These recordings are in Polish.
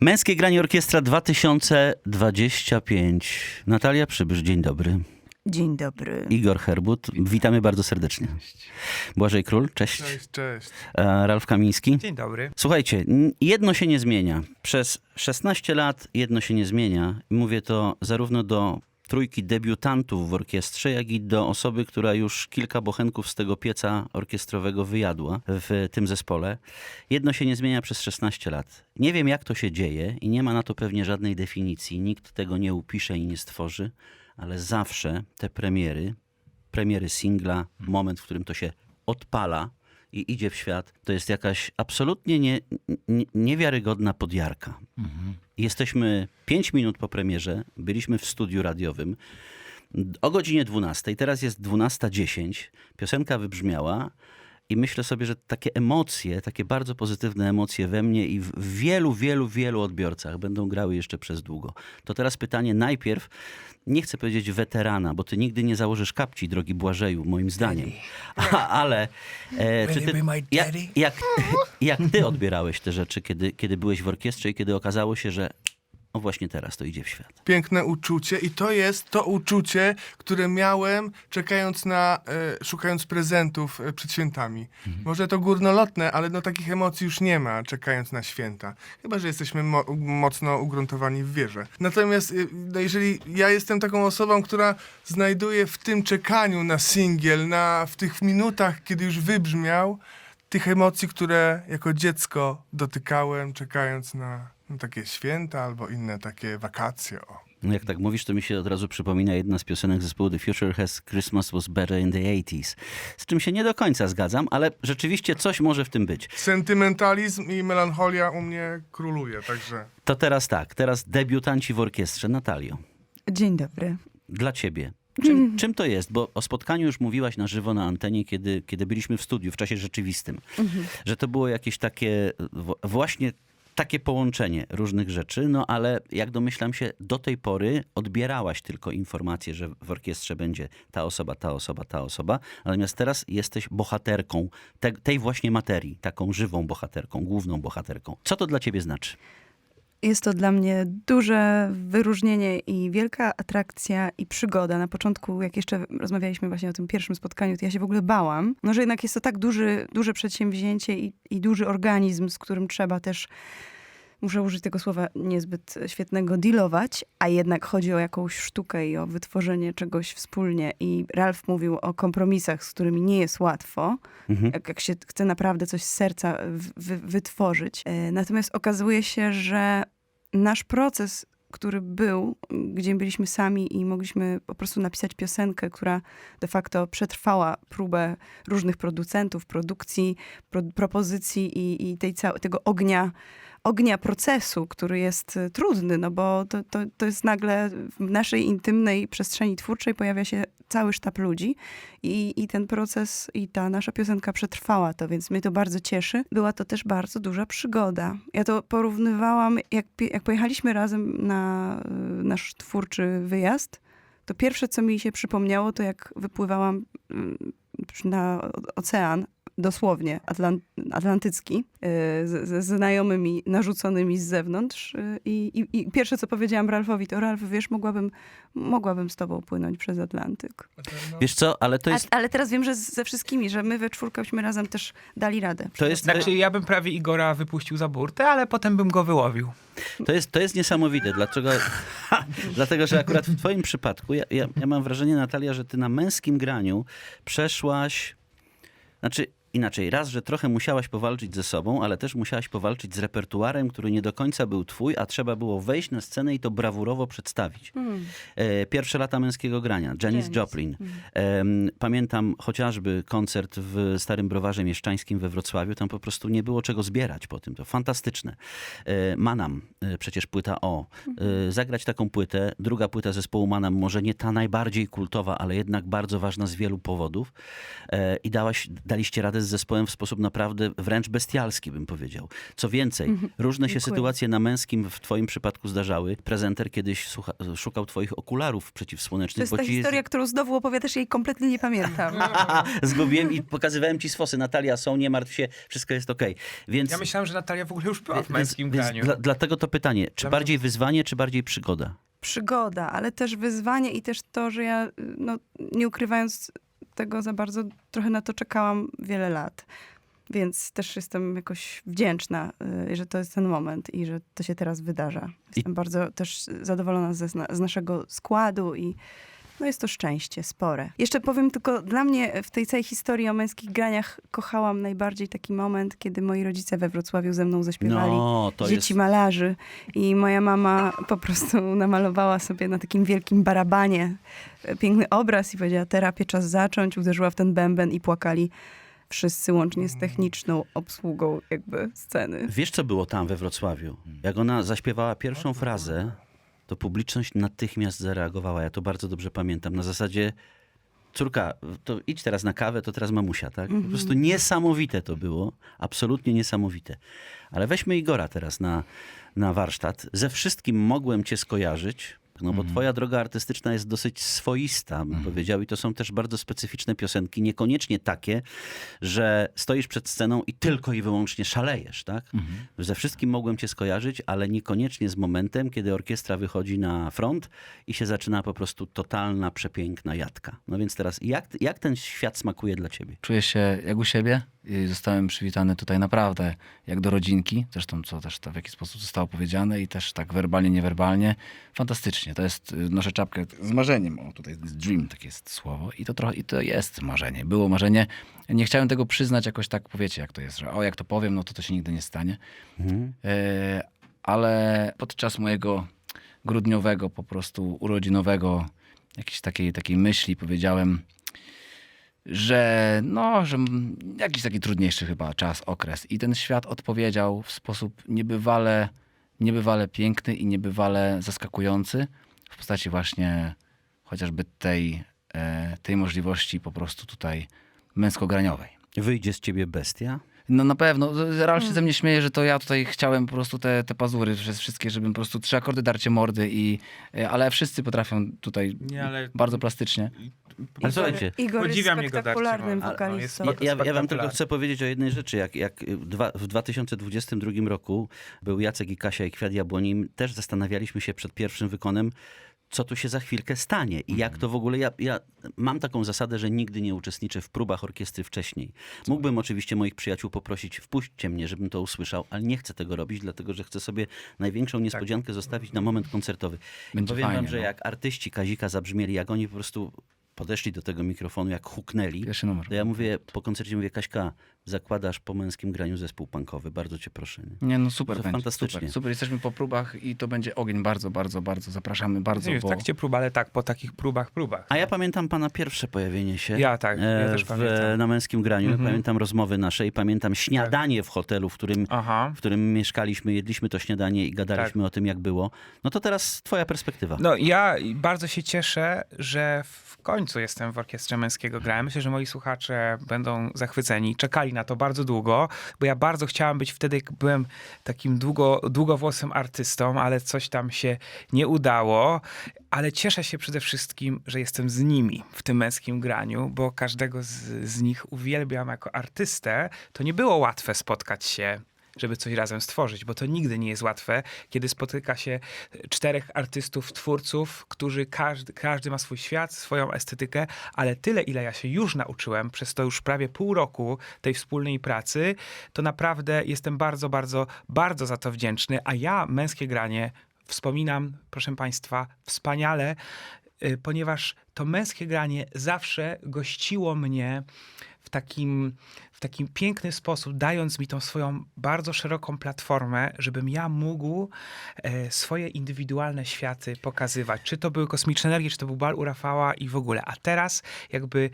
Męskie Granie Orkiestra 2025. Natalia Przybysz, dzień dobry. Dzień dobry. Igor Herbut, witamy bardzo serdecznie. Błażej Król, cześć. Cześć, cześć. Ralf Kamiński. Dzień dobry. Słuchajcie, jedno się nie zmienia. Przez 16 lat jedno się nie zmienia. Mówię to zarówno do trójki debiutantów w orkiestrze, jak i do osoby, która już kilka bochenków z tego pieca orkiestrowego wyjadła w tym zespole. Jedno się nie zmienia przez 16 lat. Nie wiem, jak to się dzieje i nie ma na to pewnie żadnej definicji. Nikt tego nie upisze i nie stworzy, ale zawsze te premiery, premiery singla, moment, w którym to się odpala i idzie w świat, to jest jakaś absolutnie nie, nie, niewiarygodna podjarka. Jesteśmy 5 minut po premierze, byliśmy w studiu radiowym. O godzinie 12, teraz jest 12.10, piosenka wybrzmiała i myślę sobie, że takie emocje, takie bardzo pozytywne emocje we mnie i w wielu, wielu, wielu odbiorcach będą grały jeszcze przez długo. To teraz pytanie najpierw, nie chcę powiedzieć weterana, bo ty nigdy nie założysz kapci, drogi Błażeju, moim zdaniem. A, ale e, czy ty, jak, jak, jak ty odbierałeś te rzeczy, kiedy, kiedy byłeś w orkiestrze i kiedy okazało się, że właśnie teraz to idzie w świat? Piękne uczucie i to jest to uczucie, które miałem czekając na, e, szukając prezentów e, przed świętami. Może to górnolotne, ale no takich emocji już nie ma czekając na święta. Chyba, że jesteśmy mo mocno ugruntowani w wierze. Natomiast e, no jeżeli ja jestem taką osobą, która znajduje w tym czekaniu na singiel, na, w tych minutach, kiedy już wybrzmiał, tych emocji, które jako dziecko dotykałem, czekając na, na takie święta albo inne takie wakacje. O. No Jak tak mówisz, to mi się od razu przypomina jedna z piosenek zespołu The Future Has Christmas Was Better in the 80s. Z czym się nie do końca zgadzam, ale rzeczywiście coś może w tym być. Sentymentalizm i melancholia u mnie króluje, także... To teraz tak, teraz debiutanci w orkiestrze. Natalio, Dzień dobry. dla ciebie. Czym, czym to jest? Bo o spotkaniu już mówiłaś na żywo na antenie, kiedy, kiedy byliśmy w studiu, w czasie rzeczywistym. Że to było jakieś takie, właśnie takie połączenie różnych rzeczy, no ale jak domyślam się, do tej pory odbierałaś tylko informację, że w orkiestrze będzie ta osoba, ta osoba, ta osoba, natomiast teraz jesteś bohaterką te, tej właśnie materii, taką żywą bohaterką, główną bohaterką. Co to dla ciebie znaczy? Jest to dla mnie duże wyróżnienie i wielka atrakcja i przygoda. Na początku, jak jeszcze rozmawialiśmy właśnie o tym pierwszym spotkaniu, to ja się w ogóle bałam. No, że jednak jest to tak duży, duże przedsięwzięcie i, i duży organizm, z którym trzeba też, muszę użyć tego słowa niezbyt świetnego, dealować, a jednak chodzi o jakąś sztukę i o wytworzenie czegoś wspólnie. I Ralf mówił o kompromisach, z którymi nie jest łatwo. Mhm. jak, jak się chce naprawdę coś z serca wy, wytworzyć. E, Natomiast okazuje się, że nasz proces, który był, gdzie byliśmy sami i mogliśmy po prostu napisać piosenkę, która de facto przetrwała próbę różnych producentów, produkcji, pro, propozycji i, i tej tego ognia, ognia procesu, który jest e, trudny, no bo to, to, to jest nagle w naszej intymnej przestrzeni twórczej pojawia się cały sztab ludzi i, i ten proces i ta nasza piosenka przetrwała to, więc mnie to bardzo cieszy. Była to też bardzo duża przygoda. Ja to porównywałam, jak, jak pojechaliśmy razem na y, nasz twórczy wyjazd, to pierwsze, co mi się przypomniało, to jak wypływałam y, na ocean, dosłownie atlan, atlantycki, y, z- ze znajomymi narzuconymi z zewnątrz. y, I, i, I pierwsze, co powiedziałam Ralfowi, to Ralf, wiesz, mogłabym, mogłabym z tobą płynąć przez Atlantyk. Wiesz co, ale to jest... A, ale teraz wiem, że ze wszystkimi, że my we czwórkę byśmy razem też dali radę. To jest, Znaczy, ja bym prawie Igora wypuścił za burtę, ale potem bym go wyłowił. To jest, to jest niesamowite, dlaczego, dlatego że akurat w twoim przypadku, ja, ja, ja mam wrażenie, Natalia, że ty na męskim graniu przeszłaś, znaczy inaczej, raz, że trochę musiałaś powalczyć ze sobą, ale też musiałaś powalczyć z repertuarem, który nie do końca był twój, a trzeba było wejść na scenę i to brawurowo przedstawić. E, Pierwsze lata męskiego grania, Janis Janis. Joplin. Em, Pamiętam chociażby koncert w Starym Browarze Mieszczańskim we Wrocławiu. Tam po prostu nie było czego zbierać po tym. To fantastyczne. E, Manam, e, przecież płyta O. E, Zagrać taką płytę, druga płyta zespołu Manam, może nie ta najbardziej kultowa, ale jednak bardzo ważna z wielu powodów. I dałaś, daliście radę radę z zespołem w sposób naprawdę wręcz bestialski, bym powiedział. Co więcej, różne się Dziękuję. sytuacje na męskim w twoim przypadku zdarzały. Prezenter kiedyś słucha, szukał twoich okularów To przeciwsłonecznych, jest ta ci historia, którą znowu opowiadasz, jej kompletnie nie pamiętam. zgubiłem i pokazywałem ci swosy. Natalia, są, nie martw się, wszystko jest okej. Więc, Ja myślałem, że Natalia w ogóle już była w męskim więc graniu. dla, dlatego to pytanie, czy Dla- bardziej wyzwanie, czy bardziej przygoda? Przygoda, ale też wyzwanie i też to, że ja, y, no, nie ukrywając tego za bardzo, trochę na to czekałam wiele lat. Więc też jestem jakoś wdzięczna, y, że to jest ten moment i że to się teraz wydarza. Jestem bardzo też zadowolona ze, z naszego składu i no jest to szczęście spore. Jeszcze powiem tylko, dla mnie w tej całej historii o męskich graniach kochałam najbardziej taki moment, kiedy moi rodzice we Wrocławiu ze mną zaśpiewali No, to dzieci jest... malarzy. I moja mama po prostu namalowała sobie na takim wielkim barabanie e, piękny obraz i powiedziała, terapię czas zacząć. Uderzyła w ten bęben i płakali wszyscy, łącznie z techniczną obsługą jakby sceny. Wiesz, co było tam we Wrocławiu? Jak ona zaśpiewała pierwszą frazę, to publiczność natychmiast zareagowała. Ja to bardzo dobrze pamiętam. Na zasadzie, córka, to idź teraz na kawę, to teraz mamusia, tak? Po prostu niesamowite to było. Absolutnie niesamowite. Ale weźmy Igora teraz na, na warsztat. Ze wszystkim mogłem cię skojarzyć, no bo twoja droga artystyczna jest dosyć swoista, bym powiedział, i to są też bardzo specyficzne piosenki, niekoniecznie takie, że stoisz przed sceną i tylko i wyłącznie szalejesz, tak? Ze wszystkim mogłem cię skojarzyć, ale niekoniecznie z momentem, kiedy orkiestra wychodzi na front i się zaczyna po prostu totalna, przepiękna jadka. No więc teraz, jak, jak ten świat smakuje dla ciebie? Czuję się jak u siebie i zostałem przywitany tutaj naprawdę jak do rodzinki. Zresztą co też w jakiś sposób zostało powiedziane i też tak werbalnie, niewerbalnie. Fantastycznie. To jest, y, noszę czapkę z marzeniem. O, tutaj dream, takie jest słowo. I to trochę, i to jest marzenie. Było marzenie. Nie chciałem tego przyznać jakoś tak, powiecie jak to jest, że o, jak to powiem, no to to się nigdy nie stanie. E, ale podczas mojego grudniowego, po prostu urodzinowego, jakiejś takiej, takiej myśli powiedziałem, że no, że jakiś taki trudniejszy chyba czas, okres. I ten świat odpowiedział w sposób niebywale, niebywale piękny i niebywale zaskakujący w postaci właśnie chociażby tej, e, tej możliwości po prostu tutaj męskograniowej. Wyjdzie z ciebie bestia? No na pewno. Ral się ze mnie śmieje, że to ja tutaj chciałem po prostu te, te pazury przez wszystkie, żebym po prostu trzy akordy darcie mordy i... e, Ale wszyscy potrafią tutaj Nie, ale- bardzo plastycznie. Ale słuchajcie, Igor Podziwiam jest jego darcie spektakularnym mordy. wokalistą. No, Ja, ja, ja wam tylko chcę powiedzieć o jednej rzeczy. Jak, jak dwa, w 2022 roku był Jacek i Kasia i Kwiat Jabłoni, też zastanawialiśmy się przed pierwszym wykonem, co tu się za chwilkę stanie i jak to w ogóle. Ja, ja mam taką zasadę, że nigdy nie uczestniczę w próbach orkiestry wcześniej. Mógłbym oczywiście moich przyjaciół poprosić, wpuśćcie mnie, żebym to usłyszał, ale nie chcę tego robić, dlatego że chcę sobie największą niespodziankę zostawić na moment koncertowy. Będzie Powiem wam, fajnie, że no. jak artyści Kazika zabrzmieli, jak oni po prostu podeszli do tego mikrofonu, jak huknęli, Pierwszy numer. to ja mówię, po koncercie mówię, Kaśka, zakładasz po męskim graniu zespół punkowy, bardzo cię proszę. Nie? Nie, no super To będzie. fantastycznie. Super, super. Jesteśmy po próbach i to będzie ogień bardzo, bardzo, bardzo. Zapraszamy bardzo, Nie w bo... trakcie prób, ale tak, po takich próbach, próbach. A ja pamiętam pana pierwsze pojawienie się Ja tak, ja e, też w, pamiętam. na męskim graniu. Mhm. Pamiętam rozmowy nasze i pamiętam śniadanie w hotelu, w którym, Aha. w którym mieszkaliśmy, jedliśmy to śniadanie i gadaliśmy o tym, jak było. No to teraz twoja perspektywa. No ja bardzo się cieszę, że w końcu jestem w Orkiestrze Męskiego Grałem. Myślę, że moi słuchacze będą zachwyceni. Czekali na to bardzo długo, bo ja bardzo chciałem być wtedy, byłem takim długo, długowłosym artystą, ale coś tam się nie udało. Ale cieszę się przede wszystkim, że jestem z nimi w tym męskim graniu, bo każdego z, z nich uwielbiam jako artystę. To nie było łatwe spotkać się żeby coś razem stworzyć, bo to nigdy nie jest łatwe, kiedy spotyka się czterech artystów, twórców, którzy każdy, każdy ma swój świat, swoją estetykę, ale tyle, ile ja się już nauczyłem przez to już prawie pół roku tej wspólnej pracy, to naprawdę jestem bardzo, bardzo, bardzo za to wdzięczny, a ja męskie granie wspominam, proszę Państwa, wspaniale, y, ponieważ to męskie granie zawsze gościło mnie w takim, w takim piękny sposób, dając mi tą swoją bardzo szeroką platformę, żebym ja mógł e, swoje indywidualne światy pokazywać. Czy to były kosmiczne energie, czy to był bal u Rafała i w ogóle. A teraz jakby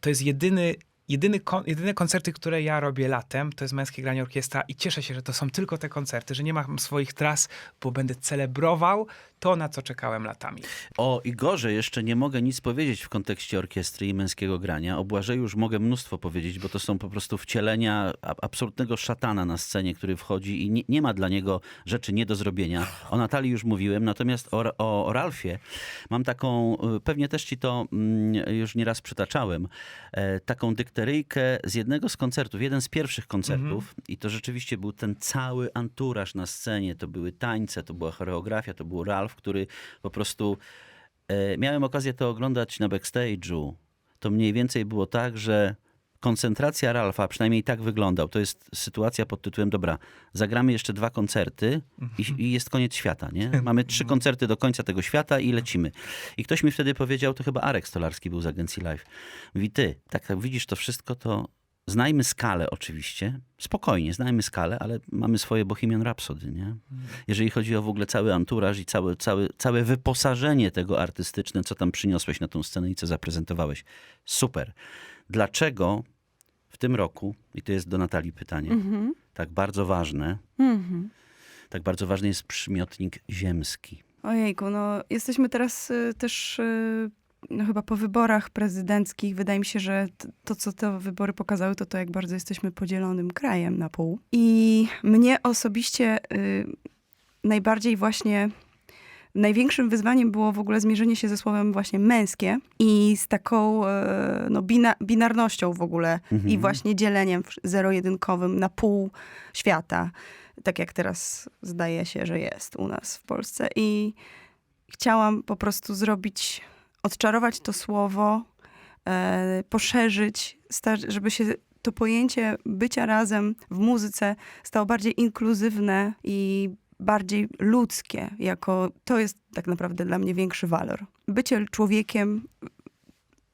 to jest jedyny Jedyny kon, jedyne koncerty, które ja robię latem, to jest Męskie Granie Orkiestra i cieszę się, że to są tylko te koncerty, że nie mam swoich tras, bo będę celebrował to, na co czekałem latami. O Igorze jeszcze nie mogę nic powiedzieć w kontekście orkiestry i męskiego grania. O Błażeju już mogę mnóstwo powiedzieć, bo to są po prostu wcielenia absolutnego szatana na scenie, który wchodzi i nie, nie ma dla niego rzeczy nie do zrobienia. O Natalii już mówiłem, natomiast o, o, o Ralfie mam taką, y, pewnie też ci to mm, już nieraz przytaczałem, e, taką dykteryjkę z jednego z koncertów, jeden z pierwszych koncertów i to rzeczywiście był ten cały anturaż na scenie, to były tańce, to była choreografia, to był Ralf, który po prostu E, miałem okazję to oglądać na backstage'u. To mniej więcej było tak, że koncentracja Ralfa, przynajmniej tak wyglądał, to jest sytuacja pod tytułem, dobra, zagramy jeszcze dwa koncerty i, i jest koniec świata, nie? Mamy trzy koncerty do końca tego świata i lecimy. I ktoś mi wtedy powiedział, to chyba Arek Stolarski był z agencji Live. Mówi, ty, tak jak widzisz to wszystko, to znajmy skalę oczywiście, spokojnie, znajmy skalę, ale mamy swoje Bohemian Rhapsody, nie? Jeżeli chodzi o w ogóle cały anturaż i całe, całe, całe wyposażenie tego artystyczne, co tam przyniosłeś na tą scenę i co zaprezentowałeś. Super. Dlaczego w tym roku, i to jest do Natalii pytanie, Mhm. tak bardzo ważne, Mhm. tak bardzo ważny jest przymiotnik ziemski. Ojejku, no jesteśmy teraz y, też y, no, chyba po wyborach prezydenckich. Wydaje mi się, że to, co te wybory pokazały, to to, jak bardzo jesteśmy podzielonym krajem na pół. I mnie osobiście y, najbardziej właśnie największym wyzwaniem było w ogóle zmierzenie się ze słowem właśnie męskie i z taką e, no, bina, binarnością w ogóle i właśnie dzieleniem zero-jedynkowym na pół świata, tak jak teraz zdaje się, że jest u nas w Polsce. I chciałam po prostu zrobić, odczarować to słowo, e, poszerzyć, żeby się to pojęcie bycia razem w muzyce stało bardziej inkluzywne i bardziej ludzkie, jako to jest tak naprawdę dla mnie większy walor. Bycie człowiekiem,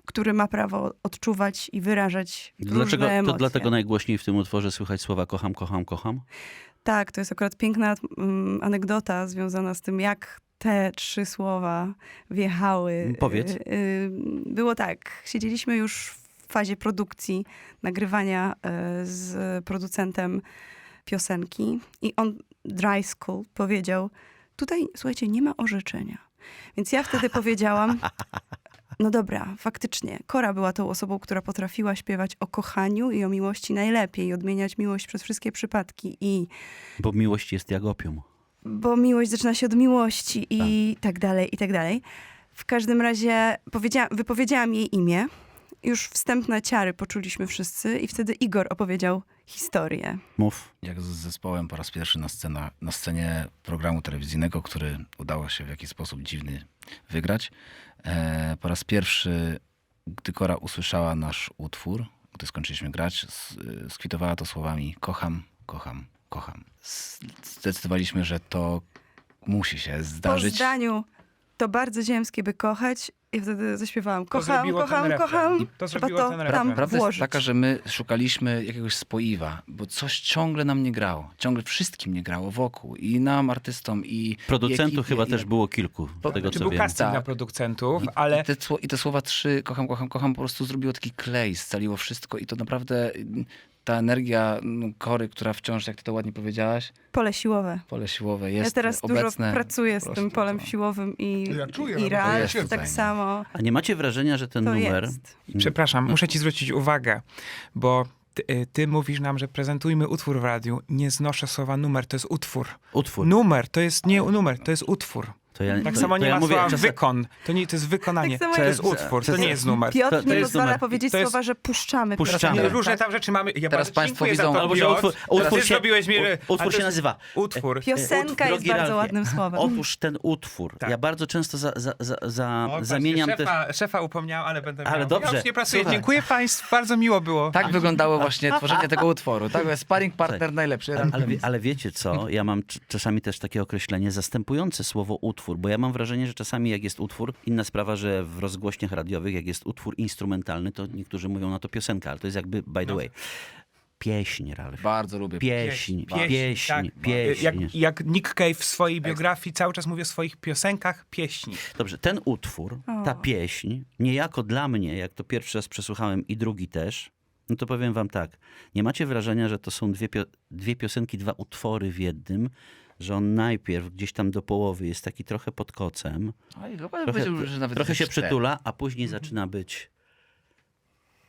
który ma prawo odczuwać i wyrażać Dlaczego, różne to emocje. dlatego najgłośniej w tym utworze słychać słowa kocham, kocham, kocham? Tak, to jest akurat piękna mm, anegdota związana z tym, jak te trzy słowa wjechały. Powiedz. Y, y, Było tak, siedzieliśmy już w fazie produkcji, nagrywania y, z producentem piosenki i on, Dry School, powiedział, tutaj, słuchajcie, nie ma orzeczenia. Więc ja wtedy powiedziałam, no dobra, faktycznie. Kora była tą osobą, która potrafiła śpiewać o kochaniu i o miłości najlepiej, odmieniać miłość przez wszystkie przypadki i Bo miłość jest jak opium. Bo miłość zaczyna się od miłości i tak dalej, i tak dalej. W każdym razie powiedzia- wypowiedziałam jej imię. Już wstępne ciary poczuliśmy wszyscy i wtedy Igor opowiedział historię. Mów. Jak z zespołem po raz pierwszy na, scena, na scenie programu telewizyjnego, który udało się w jakiś sposób dziwny wygrać. E, po raz pierwszy, gdy Kora usłyszała nasz utwór, gdy skończyliśmy grać, s- skwitowała to słowami kocham, kocham, kocham. Zdecydowaliśmy, że to musi się Po zdarzyć. zdaniu to bardzo ziemskie, by kochać. I wtedy zaśpiewałam To kocham, ten kocham, kocham. To zrobiło to ten tam refren. Prawda jest taka, że my szukaliśmy jakiegoś spoiwa, bo coś ciągle nam nie grało. Ciągle wszystkim nie grało wokół. I nam, artystom, i Producentów i ekipie, chyba i- też było kilku, z tego Czy co był wiem. casting Tak. na producentów, I, ale i, te, I te słowa trzy, kocham, kocham, kocham, po prostu zrobiło taki klej, scaliło wszystko i to naprawdę ta energia mm, kory, która wciąż, jak ty to ładnie powiedziałaś, Pole siłowe. pole siłowe jest ja teraz obecne. dużo pracuję z tym polem to- siłowym i, Ja czuję, i no, tak no. samo. A nie macie wrażenia, że ten To numer... jest. przepraszam, muszę ci zwrócić uwagę, bo ty, y, ty mówisz nam, że prezentujmy utwór w radiu. Nie znoszę słowa numer, to jest utwór. Utwór. Numer to jest nie numer, to jest utwór. To ja, Tak to, samo to nie ja ma mówię, słowa czasem- wykon. To, nie, to jest wykonanie. Tak to jest utwór, to nie jest numer. Piotr To- to nie pozwala numer. powiedzieć To jest- słowa, że puszczamy. Puszczamy. Tak. różne tam rzeczy mamy. Ja Teraz państwo widzą- za to, Albo, że utwór, utwór, się, zrobiłeś mi... ale utwór się nazywa... Utwór. Piosenka jest bardzo Ralfie, ładnym słowem. Otóż ten utwór. Tak. Ja bardzo często za, za, za, za, O, zamieniam właśnie, też... szefa, szefa upomniał, ale będę Ale miał. dobrze. Ja już nie pracuję. Słuchaj. Dziękuję państwu, bardzo miło było. Tak wyglądało właśnie tworzenie tego utworu. Tak, sparring partner najlepszy. Ale, ale, wie- ale wiecie co, ja mam cz- czasami też takie określenie zastępujące słowo utwór, bo ja mam wrażenie, że czasami jak jest utwór, inna sprawa, że w rozgłośniach radiowych, jak jest utwór instrumentalny, to niektórzy mówią na to piosenka, ale to jest jakby, by the way, pieśń, Ralf. Bardzo lubię. Pieśń, pieśń, tak. pieśń. Jak, jak Nick Cave w swojej biografii cały czas mówi o swoich piosenkach pieśni. Dobrze, ten utwór, ta pieśń, niejako dla mnie, jak to pierwszy raz przesłuchałem i drugi też, no to powiem wam tak, nie macie wrażenia, że to są dwie, pio- dwie piosenki, dwa utwory w jednym, że on najpierw gdzieś tam do połowy jest taki trochę pod kocem, i chyba trochę, powiedział, że nawet trochę się cztery. przytula, a później zaczyna być.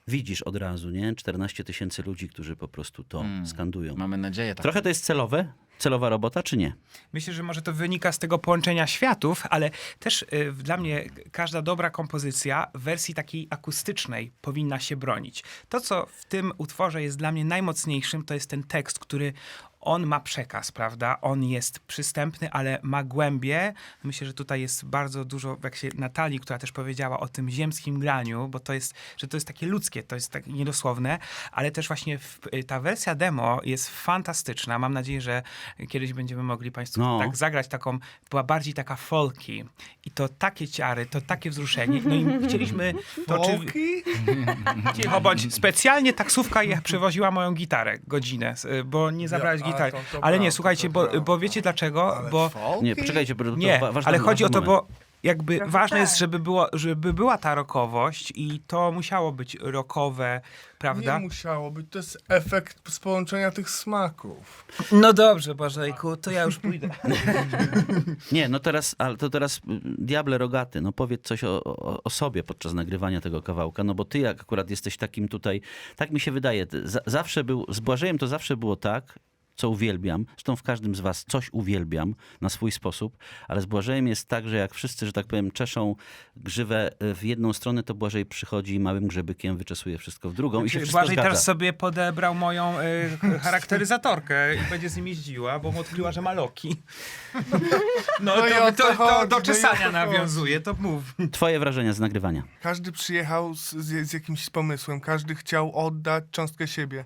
Widzisz od razu, nie? 14 tysięcy ludzi, którzy po prostu to Mm. skandują. Mamy nadzieję. Tak. Trochę to jest celowe? Celowa robota, czy nie? Myślę, że może to wynika z tego połączenia światów, ale też y, dla mnie każda dobra kompozycja w wersji takiej akustycznej powinna się bronić. To, co w tym utworze jest dla mnie najmocniejszym, to jest ten tekst, który on ma przekaz, prawda? On jest przystępny, ale ma głębie. Myślę, że tutaj jest bardzo dużo, jak się Natalii, która też powiedziała o tym ziemskim graniu, bo to jest, że to jest takie ludzkie, to jest tak niedosłowne, ale też właśnie w, ta wersja demo jest fantastyczna. Mam nadzieję, że kiedyś będziemy mogli Państwu No. tak zagrać taką, była bardziej taka folki i to takie ciary, to takie wzruszenie. No i chcieliśmy to czy, Polki? Cicho bądź. Specjalnie taksówka je przewoziła moją gitarę godzinę, s- bo nie zabrałeś Ja- to- to Ale nie, słuchajcie, to bo, bo wiecie dlaczego? Ale Bo? Nie, poczekajcie, bo to nie, wa- ważny, ale chodzi o ważny to, moment. bo jakby Trochę ważne tak. jest, żeby, było, żeby była ta rokowość i to musiało być rokowe, prawda? Nie musiało być, to jest efekt z połączenia tych smaków. No dobrze, Bożejku, to ja już pójdę. Nie, no teraz, ale to teraz y, diable rogaty, no powiedz coś o, o, o sobie podczas nagrywania tego kawałka, no bo ty jak akurat jesteś takim tutaj, tak mi się wydaje, ty za, zawsze był, z Błażejem to zawsze było tak, co uwielbiam, zresztą w każdym z was coś uwielbiam na swój sposób, ale z Błażejem jest tak, że jak wszyscy, że tak powiem, czeszą grzywę y, w jedną stronę, to Błażej przychodzi i małym grzybykiem wyczesuje wszystko w drugą i się wszystko Błażej zgadza. teraz sobie podebrał moją y, charakteryzatorkę i będzie z nim jeździła, bo mu odkryła, że ma loki. No, No i to, o to to, do no czesania nawiązuje, to mów. Twoje wrażenia z nagrywania. Każdy przyjechał z, z, z jakimś pomysłem, każdy chciał oddać cząstkę siebie.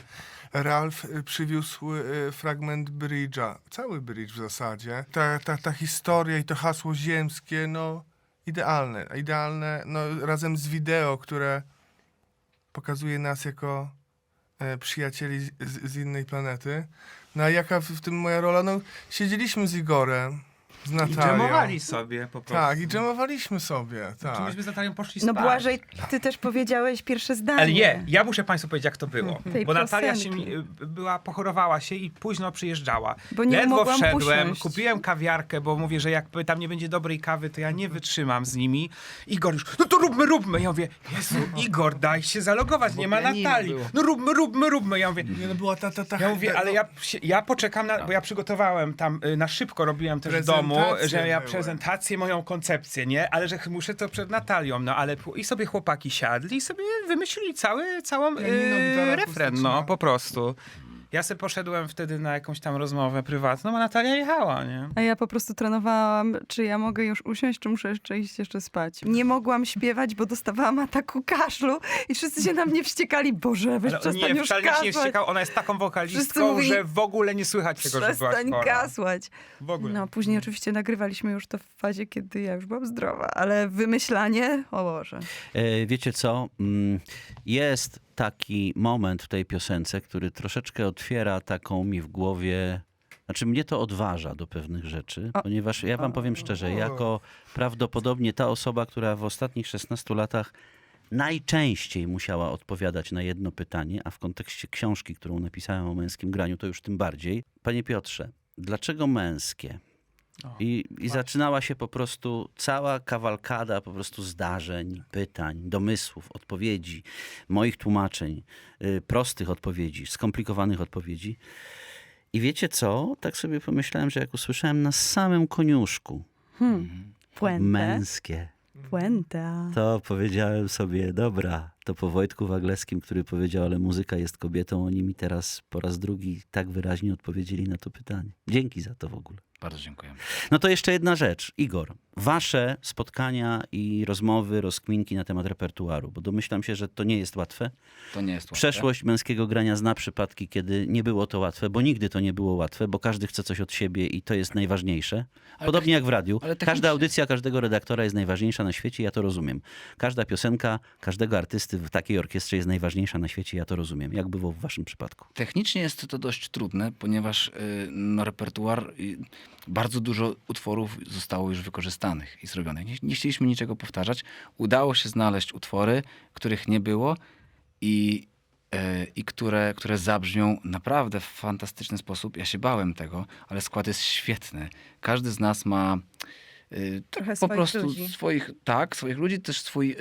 Ralf y, przywiózł y, fragment bridge'a, cały bridge w zasadzie. Ta, ta, ta historia i to hasło ziemskie, no idealne. Idealne, no razem z wideo, które pokazuje nas jako e, przyjacieli z, z, innej planety. No a jaka w, w tym moja rola? No siedzieliśmy z Igorem, z I Natalią. dżemowali sobie po prostu. Tak, i dżemowaliśmy sobie, Czy tak. myśmy z Natalią poszli No spać. Błażej, ty też powiedziałeś pierwsze zdanie. Ale nie, ja muszę Państwu powiedzieć, jak to było. Tej Bo Natalia się piosenki. mi, y, była, pochorowała się i późno przyjeżdżała. Bo nie Ledwo mogłam wszedłem, usiąść. kupiłem kawiarkę, bo mówię, że jak tam nie będzie dobrej kawy, to ja nie wytrzymam z nimi. Igor już, no to róbmy, róbmy. Ja mówię, Jezu, Igor, daj się zalogować, nie ma pianino Natalii. było. No róbmy, róbmy, róbmy. Ja mówię, Nie, no była ta, ta, ta, ja mówię, ale ja, się- ja poczekam, na, bo ja przygotowałem tam, y, na szybko robiłem też w domu, Prezentacje że ja były. prezentację, moją koncepcję, nie? Ale że muszę to przed Natalią, no ale i sobie chłopaki siadli i sobie wymyślili cały, całą Pianino, y, gitara refren, akustyczna. no po prostu. Ja sobie poszedłem wtedy na jakąś tam rozmowę prywatną, a Natalia jechała, nie? A ja po prostu trenowałam, czy ja mogę już usiąść, czy muszę jeszcze iść jeszcze spać. Nie mogłam śpiewać, bo dostawałam ataku kaszlu i wszyscy się na mnie wściekali. Boże, weź przestań nie, już wcale nie się kasłać. wściekał, ona jest taką wokalistką, mówili, że w ogóle nie słychać tego, że byłaś Przestań kasłać. W ogóle. No, później oczywiście nagrywaliśmy już to w fazie, kiedy ja już byłam zdrowa, ale wymyślanie, o Boże. E, Wiecie co? Mm, Jest taki moment w tej piosence, który troszeczkę otwiera taką mi w głowie. Znaczy, mnie to odważa do pewnych rzeczy, ponieważ ja wam powiem szczerze, jako prawdopodobnie ta osoba, która w ostatnich 16 latach najczęściej musiała odpowiadać na jedno pytanie, a w kontekście książki, którą napisałem o męskim graniu, to już tym bardziej. Panie Piotrze, dlaczego męskie? O, I, I zaczynała się po prostu cała kawalkada po prostu zdarzeń, pytań, domysłów, odpowiedzi, moich tłumaczeń, y, prostych odpowiedzi, skomplikowanych odpowiedzi. I wiecie co? Tak sobie pomyślałem, że jak usłyszałem na samym koniuszku Hmm. Puentę. męskie, Puenta. to powiedziałem sobie, dobra, to po Wojtku Wagleskim, który powiedział, ale muzyka jest kobietą, oni mi teraz po raz drugi tak wyraźnie odpowiedzieli na to pytanie. Dzięki za to w ogóle. Bardzo dziękujemy. No to jeszcze jedna rzecz. Igor, wasze spotkania i rozmowy, rozkminki na temat repertuaru, bo domyślam się, że to nie jest łatwe. To nie jest łatwe. Przeszłość męskiego grania zna przypadki, kiedy nie było to łatwe, bo nigdy to nie było łatwe, bo każdy chce coś od siebie i to jest najważniejsze. Podobnie jak w radiu. Każda audycja każdego redaktora jest najważniejsza na świecie, ja to rozumiem. Każda piosenka każdego artysty w takiej orkiestrze jest najważniejsza na świecie, ja to rozumiem. Jak było w waszym przypadku? Technicznie jest to dość trudne, ponieważ y, no, repertuar, bardzo dużo utworów zostało już wykorzystanych i zrobionych. Nie, nie chcieliśmy niczego powtarzać. Udało się znaleźć utwory, których nie było i e, i które, które zabrzmią naprawdę w fantastyczny sposób. Ja się bałem tego, ale skład jest świetny. Każdy z nas ma e, Trochę po prostu ludzi. swoich, tak, swoich ludzi, też swój,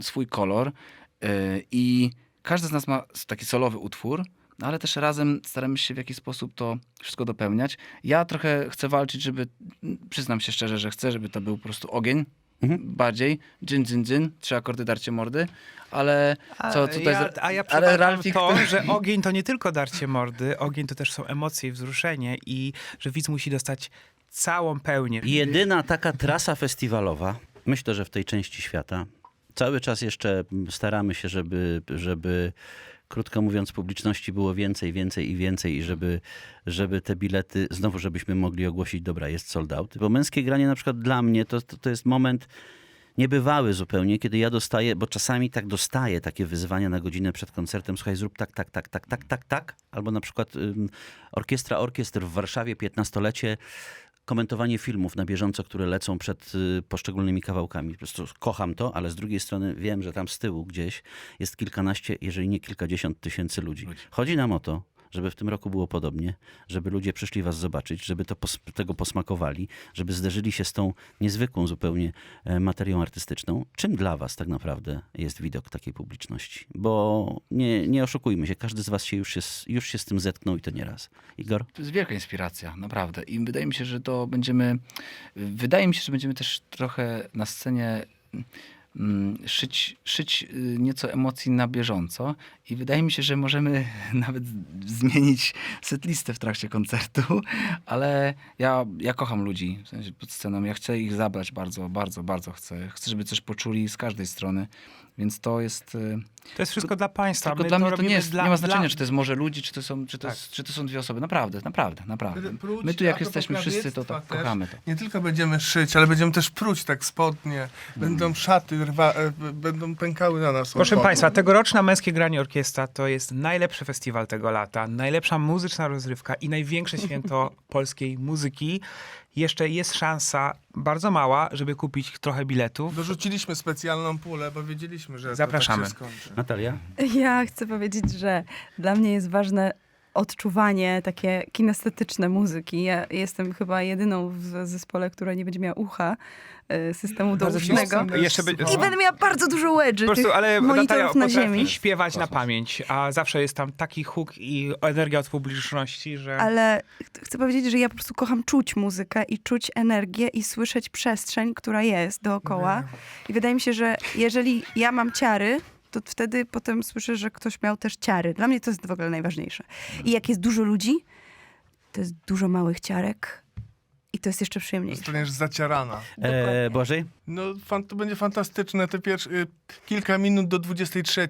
swój kolor y, i każdy z nas ma taki solowy utwór, no ale też razem staramy się w jakiś sposób to wszystko dopełniać. Ja trochę chcę walczyć, żeby, przyznam się szczerze, że chcę, żeby to był po prostu ogień, Mhm. bardziej, dżin, dżin, dżin, trzy akordy darcie mordy, ale co, to ja, jest... a ja ale Ralfik to, że ogień to nie tylko darcie mordy, ogień to też są emocje i wzruszenie i że widz musi dostać całą pełnię. Jedyna taka trasa festiwalowa, myślę, że w tej części świata, cały czas jeszcze staramy się, żeby, żeby krótko mówiąc, publiczności było więcej, więcej i więcej i żeby, żeby te bilety, znowu żebyśmy mogli ogłosić, dobra, jest sold out. Bo męskie granie na przykład dla mnie to, to, to jest moment niebywały zupełnie, kiedy ja dostaję, bo czasami tak dostaję takie wyzwania na godzinę przed koncertem, słuchaj, zrób tak, tak, tak, tak, tak, tak, tak, albo na przykład ym, Orkiestra Orkiestr w Warszawie, 15-lecie, komentowanie filmów na bieżąco, które lecą przed y, poszczególnymi kawałkami. Po prostu kocham to, ale z drugiej strony wiem, że tam z tyłu gdzieś jest kilkanaście, jeżeli nie kilkadziesiąt tysięcy ludzi. Ludzi. Chodzi nam o to, żeby w tym roku było podobnie, żeby ludzie przyszli was zobaczyć, żeby to pos tego posmakowali, żeby zderzyli się z tą niezwykłą zupełnie e, materią artystyczną. Czym dla was tak naprawdę jest widok takiej publiczności? Bo nie, nie oszukujmy się, każdy z was się już, z- już się z tym zetknął i to nie raz. Igor? To jest wielka inspiracja, naprawdę. I wydaje mi się, że to będziemy. Wydaje mi się, że będziemy też trochę na scenie szyć, szyć y, nieco emocji na bieżąco. I wydaje mi się, że możemy nawet zmienić setlistę w trakcie koncertu, ale ja, ja kocham ludzi w sensie pod sceną. Ja chcę ich zabrać bardzo, bardzo, bardzo chcę. Chcę, żeby coś poczuli z każdej strony. Więc to jest. y, To jest wszystko dla państwa. Tylko My dla mnie to robimy nie jest, dla, nie ma znaczenia, dla... czy to jest morze ludzi, czy to są, czy to, Tak. jest, czy to są dwie osoby. Naprawdę, naprawdę, naprawdę. Pruć, My tu jak jesteśmy wszyscy, to tak kochamy to. Nie tylko będziemy szyć, ale będziemy też pruć tak spodnie. Będą szaty, rwa, e, będą pękały na nas. Proszę. Państwa, tegoroczna Męskie Granie Orkiestra to jest najlepszy festiwal tego lata, najlepsza muzyczna rozrywka i największe święto polskiej muzyki. Jeszcze jest szansa, bardzo mała, żeby kupić trochę biletów. Dorzuciliśmy specjalną pulę, bo wiedzieliśmy, że Zapraszamy. to tak się skończy. Natalia? Ja chcę powiedzieć, że dla mnie jest ważne odczuwanie takie kinestetyczne muzyki. Ja jestem chyba jedyną w zespole, która nie będzie miała ucha y, systemu by... I będę miała bardzo dużo wedży, Po prostu, ale Natalia na ziemi. śpiewać na pamięć, a zawsze jest tam taki huk i energia od publiczności, że... Ale ch- chcę powiedzieć, że ja po prostu kocham czuć muzykę i czuć energię i słyszeć przestrzeń, która jest dookoła. I wydaje mi się, że jeżeli ja mam ciary, to wtedy potem słyszę, że ktoś miał też ciary. Dla mnie to jest w ogóle najważniejsze. I jak jest dużo ludzi, to jest dużo małych ciarek i to jest jeszcze przyjemniejsze. Zostaniesz zaciarana. E, Błażej? No, fan, to będzie fantastyczne. Te pierwsze y, kilka minut do 23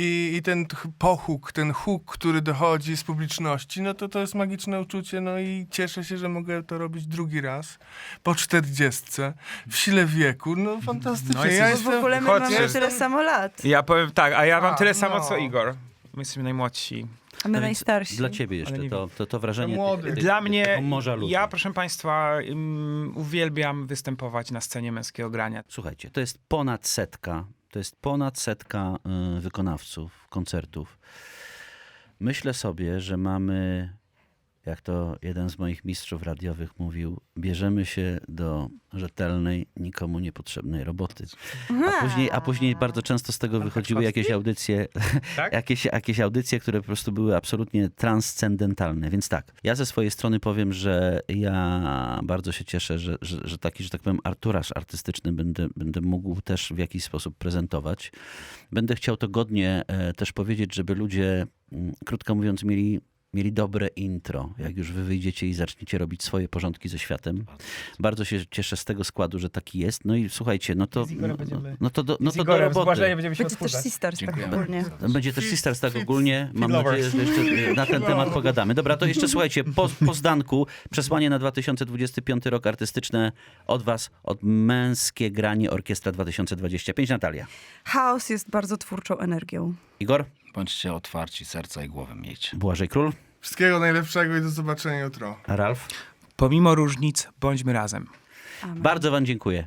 i, i ten ch- pochuk, ten huk, który dochodzi z publiczności, no to to jest magiczne uczucie. No i cieszę się, że mogę to robić drugi raz po 40, w sile wieku. No fantastycznie. No, jesteś- ja w jestem, ogóle my mamy tyle samo lat, Ja powiem tak, a ja mam A, tyle samo no. co Igor. My jesteśmy najmłodsi. a my No więc najstarsi. Dla ciebie jeszcze nie to, to, to wrażenie Za młody. tych- tych- Dla tego mnie, morza ludzi. ja proszę Państwa, um, uwielbiam występować na scenie męskiego grania. Słuchajcie, to jest ponad setka, to jest ponad setka y, wykonawców, koncertów. Myślę sobie, że mamy, jak to jeden z moich mistrzów radiowych mówił, bierzemy się do rzetelnej, nikomu niepotrzebnej roboty. A później, a później bardzo często z tego wychodziły jakieś audycje, Tak? jakieś, jakieś audycje, które po prostu były absolutnie transcendentalne. Więc tak, ja ze swojej strony powiem, że ja bardzo się cieszę, że, że, że taki, że tak powiem, arturaż artystyczny będę, będę mógł też w jakiś sposób prezentować. Będę chciał to godnie e, też powiedzieć, żeby ludzie, mm, krótko mówiąc, mieli mieli dobre intro, jak już wy wyjdziecie i zaczniecie robić swoje porządki ze światem. Bardzo się cieszę z tego składu, że taki jest. No i słuchajcie, no to, no, będziemy- no to, do, no to do roboty. Będziemy się Będzie też. Sisters, tak ogólnie. Będzie też Sisters tak ogólnie. Mam nadzieję, że jeszcze na ten temat pogadamy. Dobra, to jeszcze słuchajcie, po, po zdanku przesłanie na 2025 rok artystyczne od was, od Męskie Granie Orkiestra 2025. Natalia. Chaos jest bardzo twórczą energią. Igor, Bądźcie otwarci, serca i głowę miejcie. Błażej Król, Wszystkiego najlepszego i do zobaczenia jutro. Ralf. Pomimo różnic, bądźmy razem. Amen. Bardzo wam dziękuję.